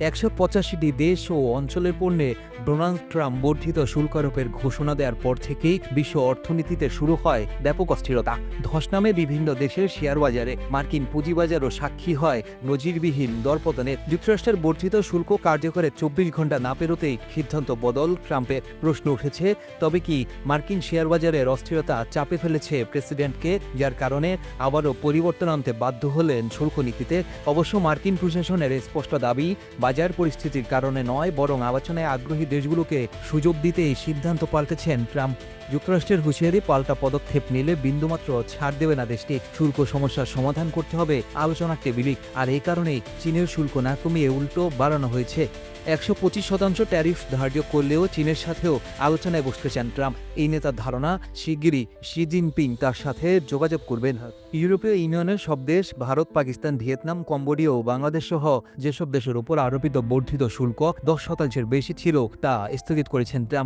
একশো পঁচাশিটি দেশ ও অঞ্চলের পণ্যে ডোনাল্ড ট্রাম্প বর্ধিত শুল্ক আরোপের ঘোষণা দেওয়ার পর থেকেই বিশ্ব অর্থনীতিতে শুরু হয় ব্যাপক অস্থিরতা। ধস নামে বিভিন্ন দেশের শেয়ার বাজারে মার্কিন পুঁজিবাজারও সাক্ষী হয় নজিরবিহীন দরপতনে। যুক্তরাষ্ট্রের বর্ধিত শুল্ক কার্যকরের চব্বিশ ঘণ্টা না পেরোতেই সিদ্ধান্ত বদল ট্রাম্পের। প্রশ্ন উঠেছে, তবে কি মার্কিন শেয়ার বাজারের অস্থিরতা চাপে ফেলেছে প্রেসিডেন্টকে, যার কারণে আবারও পরিবর্তন আনতে বাধ্য হলেন শুল্ক নীতিতে অবশ্য মার্কিন প্রশাসনের স্পষ্ট দাবি বাজার পরিস্থিতির কারণে নয় বরং আলোচনায় আগ্রহী দেশগুলোকে সুযোগ দিতেই সিদ্ধান্ত পাল্টেছেন ট্রাম্প। যুক্তরাষ্ট্রের হুঁশিয়ারি, পাল্টা পদক্ষেপ নিলে বিন্দুমাত্র ছাড় দেবে না দেশটি। শুল্ক সমস্যার সমাধান করতে হবে আলোচনার টেবিলে। আর এই কারণেই চীনের শুল্ক না কমিয়ে উল্টো বাড়ানো হয়েছে। একশো পঁচিশ শতাংশ ট্যারিফ ধার্য করলেও চীনের সাথেও আলোচনায় বসতে চান ট্রাম্প। এই নেতার ধারণা, শিগগিরই শি জিনপিং তার সাথে যোগাযোগ করবেন। ইউরোপীয় ইউনিয়নের সব দেশ, ভারত, পাকিস্তান, ভিয়েতনাম, কম্বোডিয়া ও বাংলাদেশ সহ যেসব দেশের উপর আরোপিত বর্ধিত শুল্ক দশ শতাংশের বেশি ছিল, তা স্থগিত করেছেন ট্রাম্প।